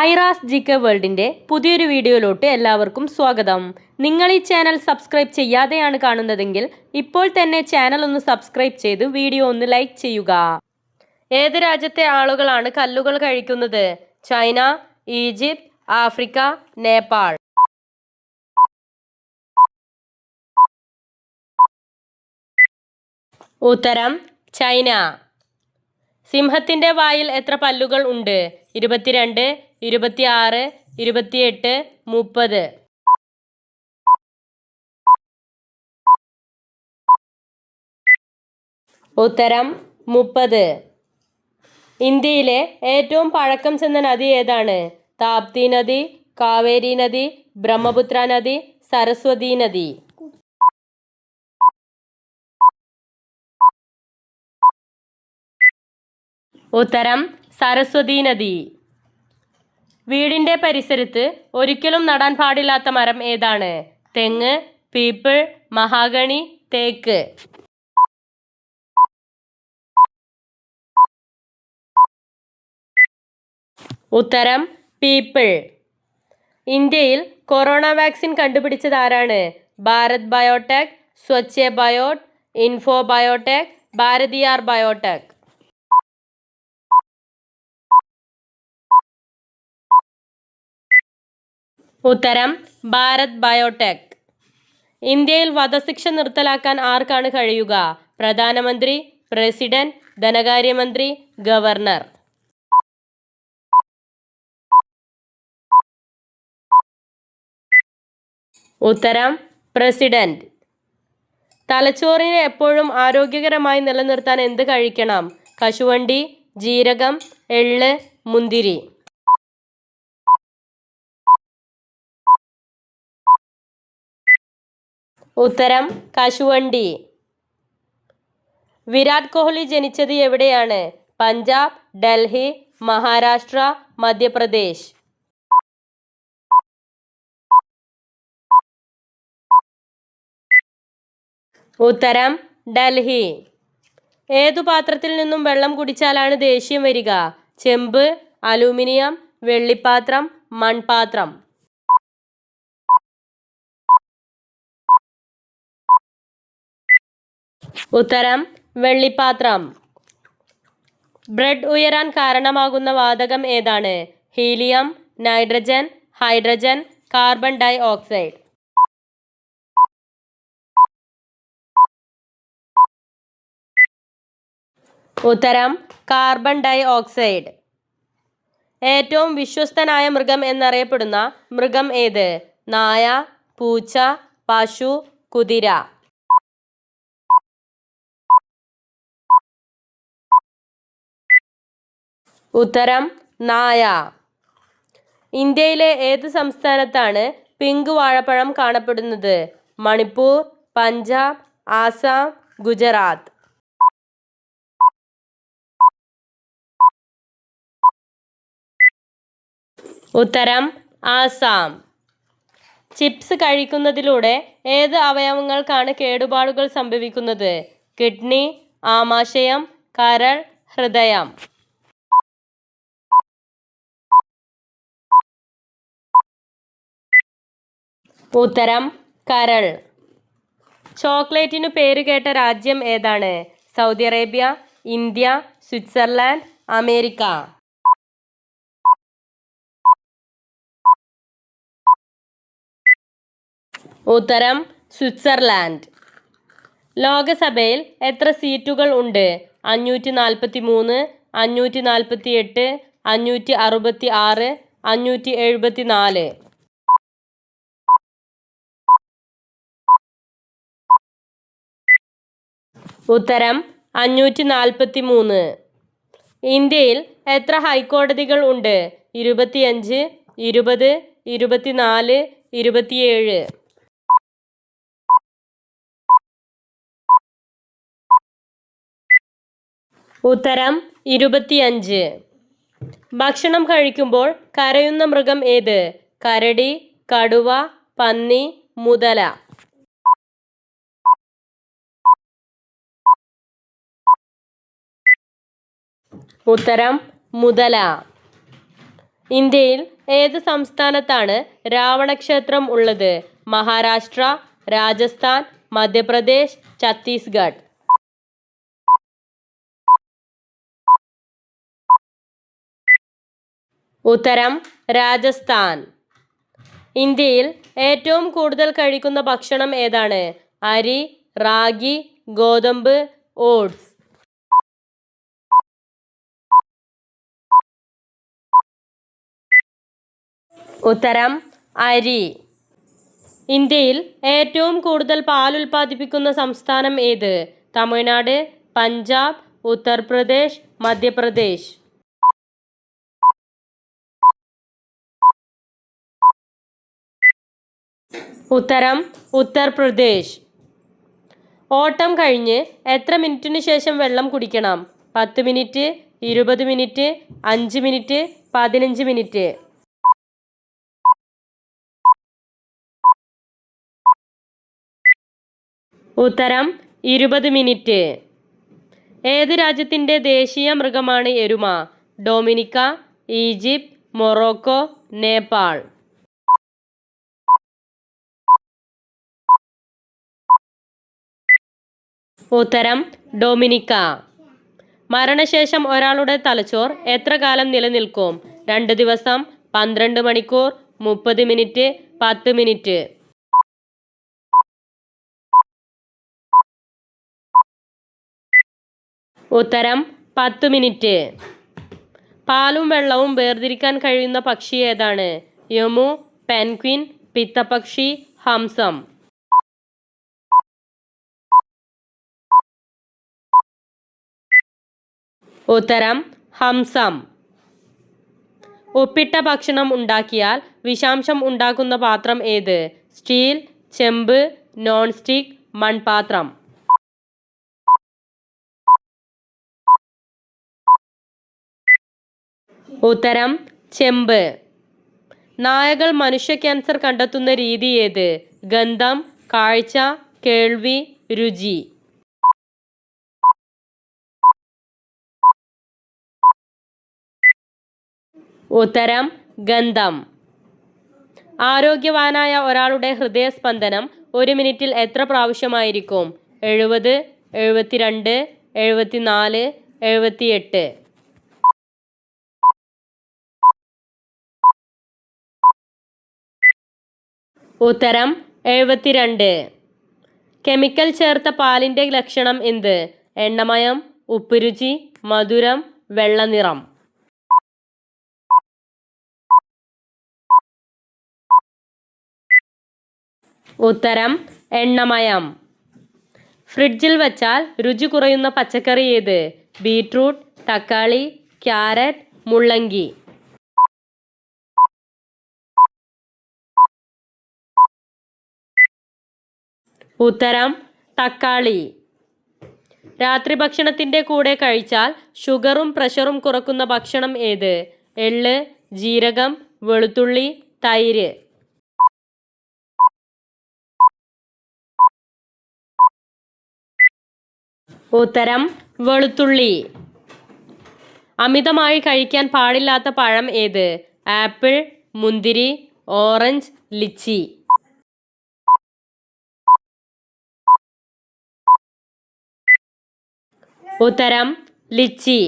Aira's G K വേൾഡിന്റെ പുതിയൊരു വീഡിയോയിലോട്ട് എല്ലാവർക്കും സ്വാഗതം. നിങ്ങൾ ഈ ചാനൽ സബ്സ്ക്രൈബ് ചെയ്യാതെയാണ് കാണുന്നതെങ്കിൽ ഇപ്പോൾ തന്നെ ചാനൽ ഒന്ന് സബ്സ്ക്രൈബ് ചെയ്ത് വീഡിയോ ഒന്ന് ലൈക്ക് ചെയ്യുക. ഏത് രാജ്യത്തെ ആളുകളാണ് കല്ലുകൾ കഴിക്കുന്നത്? China Egypt Africa Nepal. ഉത്തരം ചൈന. സിംഹത്തിന്റെ വായിൽ എത്ര പല്ലുകൾ ഉണ്ട്? ഇരുപത്തിരണ്ട് ഇരുപത്തിയാറ് ഇരുപത്തിയെട്ട് മുപ്പത്. ഉത്തരം മുപ്പത്. ഇന്ത്യയിലെ ഏറ്റവും പഴക്കം ചെന്ന നദി ഏതാണ്? താപ്തി നദി കാവേരി നദി ബ്രഹ്മപുത്ര നദി സരസ്വതി നദി. ഉത്തരം സരസ്വതി നദി. വീടിന്റെ പരിസരത്ത് ഒരിക്കലും നടാൻ പാടില്ലാത്ത മരം ഏതാണ്? തെങ്ങ് പീപ്പിൾ മഹാഗണി തേക്ക്. ഉത്തരം പീപ്പിൾ. ഇന്ത്യയിൽ കൊറോണ വാക്സിൻ കണ്ടുപിടിച്ചത് ആരാണ്? ഭാരത് ബയോടെക് സ്വച്ഛ ബയോട്ട് ഇൻഫോ ബയോടെക് ഭാരതിയാർ ബയോടെക്. ഉത്തരം ഭാരത് ബയോടെക്. ഇന്ത്യയിൽ വധശിക്ഷ നിർത്തലാക്കാൻ ആർക്കാണ് കഴിയുക? പ്രധാനമന്ത്രി പ്രസിഡന്റ് ധനകാര്യമന്ത്രി ഗവർണർ. ഉത്തരം പ്രസിഡന്റ്. തലച്ചോറിനെ എപ്പോഴും ആരോഗ്യകരമായി നിലനിർത്താൻ എന്ത് കഴിക്കണം? കശുവണ്ടി ജീരകം എള്ള് മുന്തിരി. ഉത്തരം കശുവണ്ടി. വിരാട് കോഹ്ലി ജനിച്ചത് എവിടെയാണ്? പഞ്ചാബ് ഡൽഹി മഹാരാഷ്ട്ര മധ്യപ്രദേശ്. ഉത്തരം ഡൽഹി. ഏതു പാത്രത്തിൽ നിന്നും വെള്ളം കുടിച്ചാലാണ് ദേഷ്യം വരിക? ചെമ്പ് അലൂമിനിയം വെള്ളിപ്പാത്രം മൺപാത്രം. ഉത്തരം വെള്ളിപ്പാത്രം. ബ്രെഡ് ഉയരാൻ കാരണമാകുന്ന വാതകം ഏതാണ്? Helium nitrogen hydrogen carbon dioxide. ഉത്തരം കാർബൺ ഡൈ ഓക്സൈഡ്. ഏറ്റവും വിശ്വസ്തനായ മൃഗം എന്നറിയപ്പെടുന്ന മൃഗം ഏത്? നായ പൂച്ച പശു കുതിര. ഉത്തരം നായ. ഇന്ത്യയിലെ ഏത് സംസ്ഥാനത്താണ് പിങ്ക് വാഴപ്പഴം കാണപ്പെടുന്നത്? മണിപ്പൂർ പഞ്ചാബ് ആസാം ഗുജറാത്ത്. ഉത്തരം ആസാം. ചിപ്സ് കഴിക്കുന്നതിലൂടെ ഏത് അവയവങ്ങൾക്കാണ് കേടുപാടുകൾ സംഭവിക്കുന്നത്? കിഡ്നി ആമാശയം കരൾ ഹൃദയം. ഉത്തരം കരൾ. ചോക്ലേറ്റിനു പേര് കേട്ട രാജ്യം ഏതാണ്? Saudi Arabia India Switzerland America. ഉത്തരം സ്വിറ്റ്സർലാൻഡ്. ലോകസഭയിൽ എത്ര സീറ്റുകൾ ഉണ്ട്? അഞ്ഞൂറ്റി നാൽപ്പത്തി മൂന്ന് അഞ്ഞൂറ്റി നാൽപ്പത്തി എട്ട് അഞ്ഞൂറ്റി അറുപത്തി ആറ് അഞ്ഞൂറ്റി എഴുപത്തി നാല് ഉത്തരം അഞ്ഞൂറ്റി നാൽപ്പത്തി മൂന്ന് ഇന്ത്യയിൽ എത്ര ഹൈക്കോടതികൾ ഉണ്ട്? ഇരുപത്തിയഞ്ച് ഇരുപത് ഇരുപത്തിനാല് ഇരുപത്തിയേഴ്. ഉത്തരം ഇരുപത്തിയഞ്ച്. ഭക്ഷണം കഴിക്കുമ്പോൾ കരയുന്ന മൃഗം ഏത്? കരടി കടുവ പന്നി മുതല. ഉത്തരം മുതല. ഇന്ത്യയിൽ ഏത് സംസ്ഥാനത്താണ് രാവണക്ഷേത്രം ഉള്ളത്? മഹാരാഷ്ട്ര രാജസ്ഥാൻ മധ്യപ്രദേശ് ഛത്തീസ്ഗഡ്. ഉത്തരം രാജസ്ഥാൻ. ഇന്ത്യയിൽ ഏറ്റവും കൂടുതൽ കഴിക്കുന്ന ഭക്ഷണം ഏതാണ്? അരി റാഗി ഗോതമ്പ് ഓട്സ്. ഉത്തരം അരി. ഇന്ത്യയിൽ ഏറ്റവും കൂടുതൽ പാൽ ഉൽപ്പാദിപ്പിക്കുന്ന സംസ്ഥാനം ഏത്? തമിഴ്നാട് പഞ്ചാബ് ഉത്തർപ്രദേശ് മധ്യപ്രദേശ്. ഉത്തരം ഉത്തർപ്രദേശ്. ഓട്ടം കഴിഞ്ഞ് എത്ര മിനിറ്റിന് ശേഷം വെള്ളം കുടിക്കണം? പത്ത് മിനിറ്റ് ഇരുപത് മിനിറ്റ് അഞ്ച് മിനിറ്റ് പതിനഞ്ച് മിനിറ്റ്. ഉത്തരം ഇരുപത് മിനിറ്റ്. ഏത് രാജ്യത്തിന്റെ ദേശീയ മൃഗമാണ് എരുമ? Dominica Egypt Morocco Nepal. ഉത്തരം ഡൊമിനിക്ക. മരണശേഷം ഒരാളുടെ തലച്ചോർ എത്ര കാലം നിലനിൽക്കും? രണ്ട് ദിവസം പന്ത്രണ്ട് മണിക്കൂർ മുപ്പത് മിനിറ്റ് പത്ത് മിനിറ്റ്. ഉത്തരം പത്ത് മിനിറ്റ്. പാലും വെള്ളവും വേർതിരിക്കാൻ കഴിയുന്ന പക്ഷി ഏതാണ്? യമു പെൻക്വിൻ പിത്തപക്ഷി ഹംസം. ഉത്തരം ഹംസം. ഉപ്പിട്ട ഭക്ഷണം ഉണ്ടാക്കിയാൽ വിഷാംശം ഉണ്ടാക്കുന്ന പാത്രം ഏത്? സ്റ്റീൽ ചെമ്പ് നോൺ സ്റ്റിക്ക് മൺപാത്രം. ഉത്തരം ചെമ്പ്. നായകൾ മനുഷ്യ ക്യാൻസർ കണ്ടെത്തുന്ന രീതി ഏത്? ഗന്ധം കാഴ്ച കേൾവി രുചി. ഉത്തരം ഗന്ധം. ആരോഗ്യവാനായ ഒരാളുടെ ഹൃദയസ്പന്ദനം ഒരു മിനിറ്റിൽ എത്ര പ്രാവശ്യമായിരിക്കും? എഴുപത് എഴുപത്തിരണ്ട് എഴുപത്തിനാല് എഴുപത്തിയെട്ട്. ഉത്തരം എഴുപത്തിരണ്ട്. കെമിക്കൽ ചേർത്ത പാലിന്റെ ലക്ഷണം എന്ത്? എണ്ണമയം ഉപ്പുരുചി മധുരം വെള്ളനിറം. ഉത്തരം എണ്ണമയം. ഫ്രിഡ്ജിൽ വച്ചാൽ രുചി കുറയുന്ന പച്ചക്കറി ഏത്? ബീട്രൂട്ട് തക്കാളി ക്യാരറ്റ് മുള്ളങ്കി. ഉത്തരം തക്കാളി. രാത്രി ഭക്ഷണത്തിന്റെ കൂടെ കഴിച്ചാൽ ഷുഗറും പ്രഷറും കുറക്കുന്ന ഭക്ഷണം ഏത്? എള്ള് ജീരകം വെളുത്തുള്ളി തൈര്. ഉത്തരം വെളുത്തുള്ളി. അമിതമായി കഴിക്കാൻ പാടില്ലാത്ത പഴം ഏത്? ആപ്പിൾ മുന്തിരി ഓറഞ്ച് ലിച്ചി. ഉത്തരം ലിച്ചി.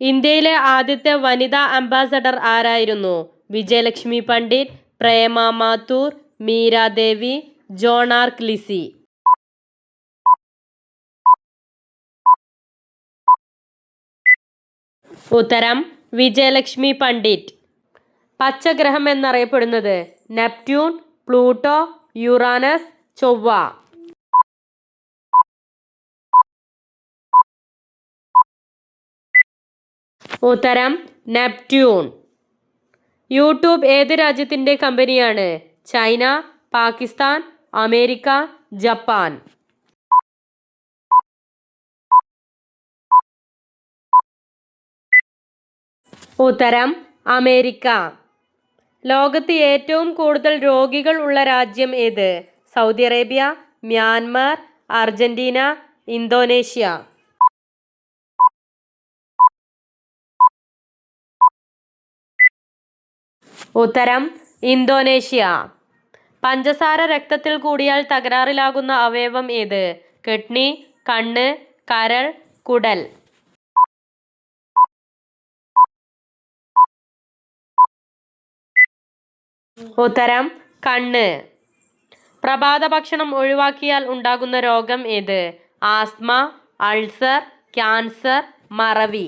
ഇന്ത്യയിലെ ആദ്യത്തെ വനിതാ അംബാസഡർ ആരായിരുന്നു? വിജയലക്ഷ്മി പണ്ഡിറ്റ് പ്രേമ മാത്തൂർ മീരാദേവി ജോണാർക്ക് ലിസി ഉത്തരം വിജയലക്ഷ്മി പണ്ഡിറ്റ്. പച്ചഗ്രഹം എന്നറിയപ്പെടുന്നത് നെപ്റ്റ്യൂൺ പ്ലൂട്ടോ യുറാനസ് ചൊവ്വ. ഉത്തരം നെപ്റ്റ്യൂൺ. യൂട്യൂബ് ഏത് രാജ്യത്തിന്റെ കമ്പനിയാണ്? China Pakistan America Japan. ഉത്തരം അമേരിക്ക. ലോകത്ത് ഏറ്റവും കൂടുതൽ രോഗികൾ ഉള്ള രാജ്യം ഏത്? Saudi Arabia Myanmar Argentina Indonesia. ഉത്തരം ഇന്തോനേഷ്യ. പഞ്ചസാര രക്തത്തിൽ കൂടിയാൽ തകരാറിലാകുന്ന അവയവം ഏത്? കിഡ്നി കണ്ണ് കരൾ കുടൽ. ഉത്തരം കണ്ണ്. പ്രഭാത ഭക്ഷണം ഒഴിവാക്കിയാൽ ഉണ്ടാകുന്ന രോഗം ഏത്? ആസ്മ അൾസർ ക്യാൻസർ മറവി.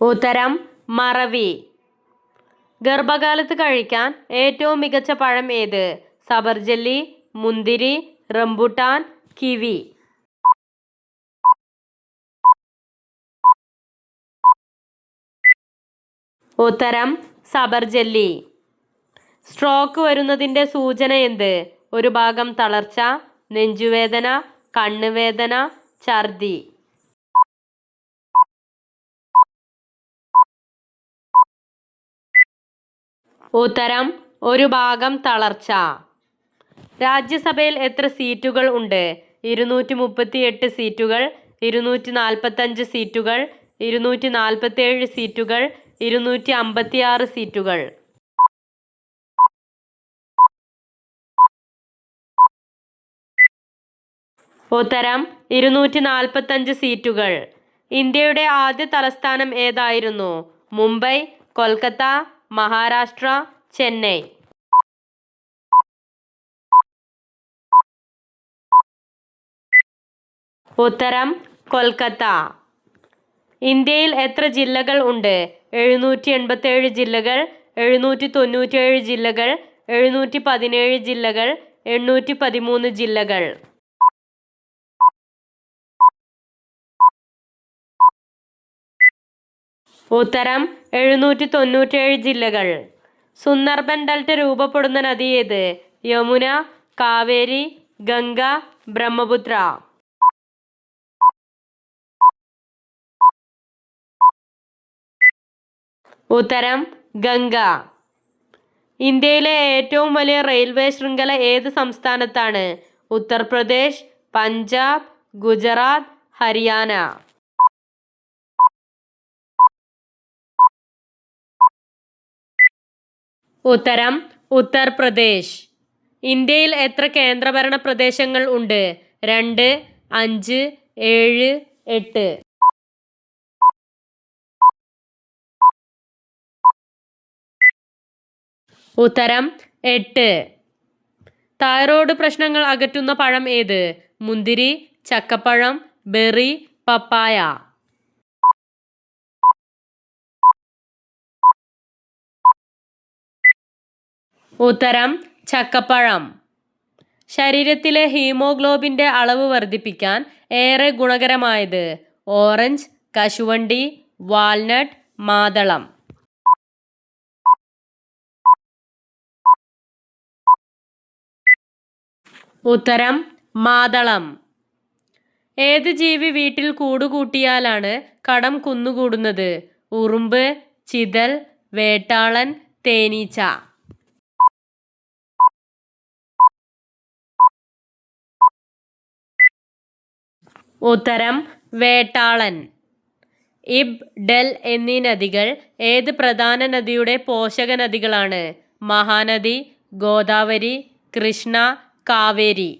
ഉത്തരം മറവി. ഗർഭകാലത്ത് കഴിക്കാൻ ഏറ്റവും മികച്ച പഴം ഏത്? സബർജല്ലി മുന്തിരി റംബുട്ടാൻ കിവി. ഉത്തരം സബർജല്ലി സ്ട്രോക്ക് വരുന്നതിന്റെ സൂചന എന്ത്? ഒരു ഭാഗം തളർച്ച നെഞ്ചുവേദന കണ്ണുവേദന ഛർദി. ഉത്തരം ഒരു ഭാഗം തളർച്ച. രാജ്യസഭയിൽ എത്ര സീറ്റുകൾ ഉണ്ട്? ഇരുന്നൂറ്റി മുപ്പത്തി എട്ട് സീറ്റുകൾ ഇരുന്നൂറ്റി നാൽപ്പത്തഞ്ച് സീറ്റുകൾ ഇരുന്നൂറ്റി നാൽപ്പത്തേഴ് സീറ്റുകൾ ഇരുന്നൂറ്റി അമ്പത്തി ആറ് സീറ്റുകൾ. ഉത്തരം ഇരുന്നൂറ്റി നാൽപ്പത്തഞ്ച് സീറ്റുകൾ. ഇന്ത്യയുടെ ആദ്യ തലസ്ഥാനം ഏതായിരുന്നു? മുംബൈ കൊൽക്കത്ത മഹാരാഷ്ട്ര ചെന്നൈ. ഉത്തരം കൊൽക്കത്ത. ഇന്ത്യയിൽ എത്ര ജില്ലകൾ ഉണ്ട്? എഴുന്നൂറ്റി എൺപത്തേഴ് ജില്ലകൾ എഴുന്നൂറ്റി തൊണ്ണൂറ്റേഴ് ജില്ലകൾ എഴുന്നൂറ്റി പതിനേഴ് ജില്ലകൾ എണ്ണൂറ്റി പതിമൂന്ന് ജില്ലകൾ. ഉത്തരം എഴുന്നൂറ്റി തൊണ്ണൂറ്റേഴ് ജില്ലകൾ. സുന്ദർബൻ ഡെൽറ്റ രൂപപ്പെടുന്ന നദി ഏത്? യമുന കാവേരി ഗംഗ ബ്രഹ്മപുത്ര. ഉത്തരം ഗംഗ. ഇന്ത്യയിലെ ഏറ്റവും വലിയ റെയിൽവേ ശൃംഖല ഏത് സംസ്ഥാനത്താണ്? ഉത്തർപ്രദേശ് പഞ്ചാബ് ഗുജറാത്ത് ഹരിയാന. ഉത്തരം ഉത്തർപ്രദേശ്. ഇന്ത്യയിൽ എത്ര കേന്ദ്രഭരണ പ്രദേശങ്ങൾ ഉണ്ട്? രണ്ട് അഞ്ച് ഏഴ് എട്ട്. ഉത്തരം എട്ട്. തൈറോയ്ഡ് പ്രശ്നങ്ങൾ അകറ്റുന്ന പഴം ഏത്? മുന്തിരി ചക്കപ്പഴം ബെറി പപ്പായ. ഉത്തരം ചക്കപ്പഴം. ശരീരത്തിലെ ഹീമോഗ്ലോബിന്റെ അളവ് വർദ്ധിപ്പിക്കാൻ ഏറെ ഗുണകരമായത് ഓറഞ്ച് കശുവണ്ടി വാൽനട്ട് മാതളം. ഉത്തരം മാതളം. ഏത് ജീവി വീട്ടിൽ കൂടുകൂട്ടിയാലാണ് കടം കുന്നുകൂടുന്നത്? ഉറുമ്പ് ചിതൽ വേട്ടാളൻ തേനീച്ച. ഉത്തരം വേട്ടാളൻ. ഇബ് ഡെൽ എന്നീ നദികൾ ഏത് പ്രധാന നദിയുടെ പോഷക നദികളാണ്? മഹാനദി ഗോദാവരി കൃഷ്ണ കാവേരി.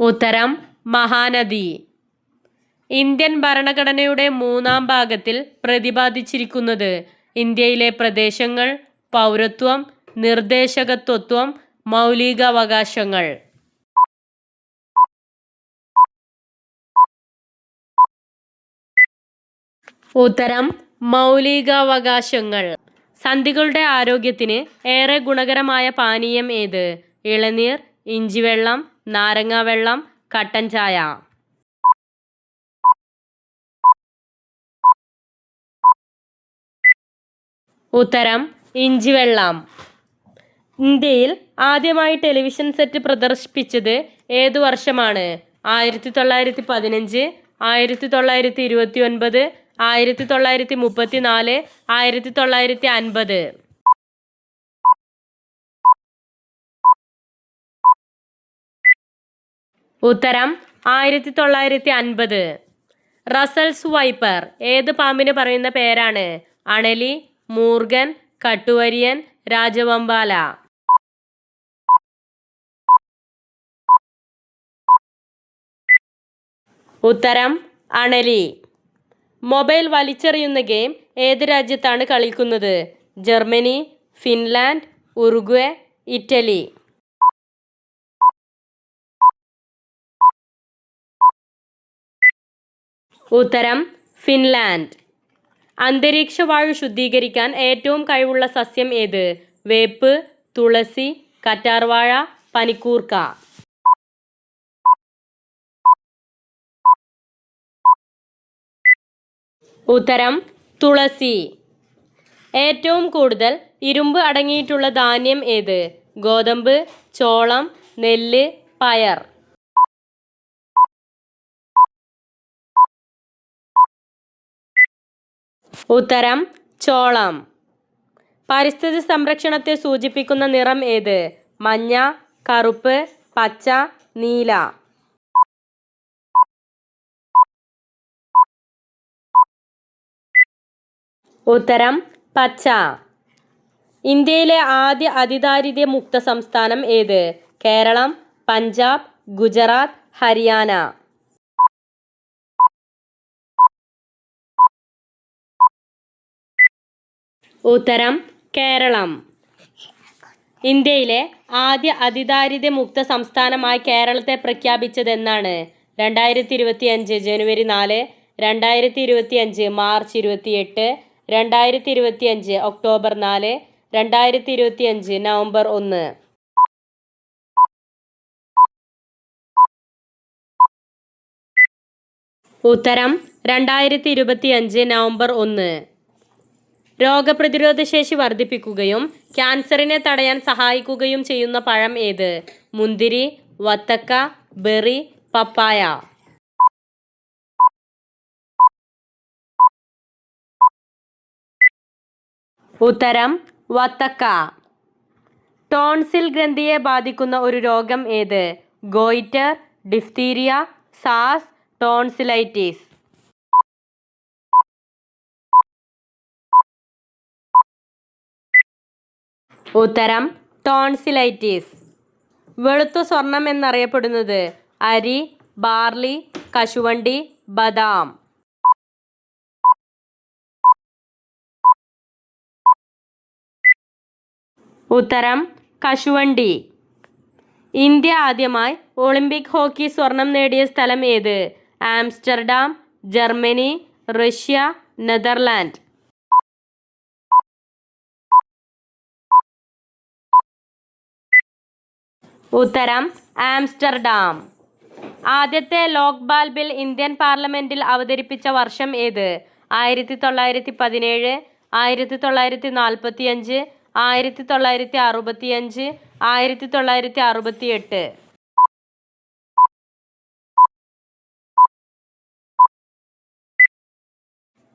ഉത്തരം മഹാനദി. ഇന്ത്യൻ ഭരണഘടനയുടെ മൂന്നാം ഭാഗത്തിൽ പ്രതിപാദിച്ചിരിക്കുന്നത് ഇന്ത്യയിലെ പ്രദേശങ്ങൾ പൗരത്വം നിർദ്ദേശകത്വം മൗലികാവകാശങ്ങൾ. ഉത്തരം മൗലികാവകാശങ്ങൾ. സന്ധികളുടെ ആരോഗ്യത്തിന് ഏറെ ഗുണകരമായ പാനീയം ഏത്? ഇളനീർ ഇഞ്ചിവെള്ളം നാരങ്ങാവെള്ളം കട്ടൻ ചായ. ഉത്തരം ഇഞ്ചിവെള്ളം. ഇന്ത്യയിൽ ആദ്യമായി ടെലിവിഷൻ സെറ്റ് പ്രദർശിപ്പിച്ചത് ഏതു വർഷമാണ്? ആയിരത്തി തൊള്ളായിരത്തി പതിനഞ്ച് ആയിരത്തി തൊള്ളായിരത്തി ഇരുപത്തി ഒൻപത് ആയിരത്തി തൊള്ളായിരത്തി മുപ്പത്തി നാല് ആയിരത്തി തൊള്ളായിരത്തി അൻപത് ഉത്തരം ആയിരത്തി തൊള്ളായിരത്തി അൻപത് റസൽസ് വൈപ്പർ ഏത് പാമ്പിന് പറയുന്ന പേരാണ്? അണലി മൂർഗൻ കട്ടുവരിയൻ രാജവമ്പാല. ഉത്തരം അണലി. മൊബൈൽ വലിച്ചെറിയുന്ന ഗെയിം ഏത് രാജ്യത്താണ് കളിക്കുന്നത്? Germany Finland Uruguay Italy. ഉത്തരം ഫിൻലാൻഡ്. അന്തരീക്ഷ വായു ശുദ്ധീകരിക്കാൻ ഏറ്റവും കഴിവുള്ള സസ്യം ഏത്? വേപ്പ് തുളസി കറ്റാർവാഴ പനിക്കൂർക്ക. ഉത്തരം തുളസി. ഏറ്റവും കൂടുതൽ ഇരുമ്പ് അടങ്ങിയിട്ടുള്ള ധാന്യം ഏത്? ഗോതമ്പ് ചോളം നെല്ല് പയർ. ഉത്തരം ചോളം. പരിസ്ഥിതി സംരക്ഷണത്തെ സൂചിപ്പിക്കുന്ന നിറം ഏത്? മഞ്ഞ കറുപ്പ് പച്ച നീല. ഉത്തരം പച്ച. ഇന്ത്യയിലെ ആദ്യ അതിദാരിദ്ര്യ മുക്ത സംസ്ഥാനം ഏത്? കേരളം പഞ്ചാബ് ഗുജറാത്ത് ഹരിയാന. ഉത്തരം കേരളം. ഇന്ത്യയിലെ ആദ്യ അതിദാരിദ്ര്യ മുക്ത സംസ്ഥാനമായി കേരളത്തെ പ്രഖ്യാപിച്ചതെന്നാണ്. രണ്ടായിരത്തി ഇരുപത്തി അഞ്ച് ജനുവരി നാല് രണ്ടായിരത്തി ഇരുപത്തി അഞ്ച് മാർച്ച് ഇരുപത്തിയെട്ട് രണ്ടായിരത്തി ഇരുപത്തി അഞ്ച് ഒക്ടോബർ നാല് രണ്ടായിരത്തി ഇരുപത്തി അഞ്ച് നവംബർ ഒന്ന്. ഉത്തരം രണ്ടായിരത്തി ഇരുപത്തി അഞ്ച് നവംബർ ഒന്ന്. രോഗപ്രതിരോധ ശേഷി വർദ്ധിപ്പിക്കുകയും ക്യാൻസറിനെ തടയാൻ സഹായിക്കുകയും ചെയ്യുന്ന പഴം ഏത്? മുന്തിരി വത്തക്ക ബെറി പപ്പായ. ഉത്തരം വത്തക്ക. ടോൺസിൽ ഗ്രന്ഥിയെ ബാധിക്കുന്ന ഒരു രോഗം ഏത്? ഗോയിറ്റർ ഡിഫ്തീരിയ സാസ് ടോൺസിലൈറ്റിസ്. ഉത്തരം ടോൺസിലൈറ്റിസ്. വെളുത്ത സ്വർണം എന്നറിയപ്പെടുന്നത് അരി ബാർലി കശുവണ്ടി ബദാം. ഉത്തരം കശുവണ്ടി. ഇന്ത്യ ആദ്യമായി ഒളിമ്പിക് ഹോക്കി സ്വർണം നേടിയ സ്ഥലം ഏത്? Amsterdam Germany Russia Netherland. ഉത്തരം ആംസ്റ്റർഡാം. ആദ്യത്തെ ലോക്പാൽ ബിൽ ഇന്ത്യൻ പാർലമെന്റിൽ അവതരിപ്പിച്ച വർഷം ഏത്? ആയിരത്തി തൊള്ളായിരത്തി പതിനേഴ് ആയിരത്തി തൊള്ളായിരത്തി നാൽപ്പത്തി അഞ്ച് ആയിരത്തി തൊള്ളായിരത്തി അറുപത്തി അഞ്ച് ആയിരത്തി തൊള്ളായിരത്തി അറുപത്തി എട്ട്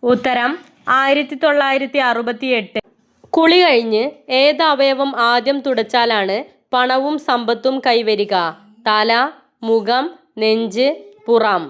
ഉത്തരം ആയിരത്തി തൊള്ളായിരത്തി അറുപത്തി എട്ട് കുളി കഴിഞ്ഞ് ഏത് അവയവം ആദ്യം തുടച്ചാലാണ് പണവും സമ്പത്തും കൈവരിക? തല മുഖം നെഞ്ച് പുറം.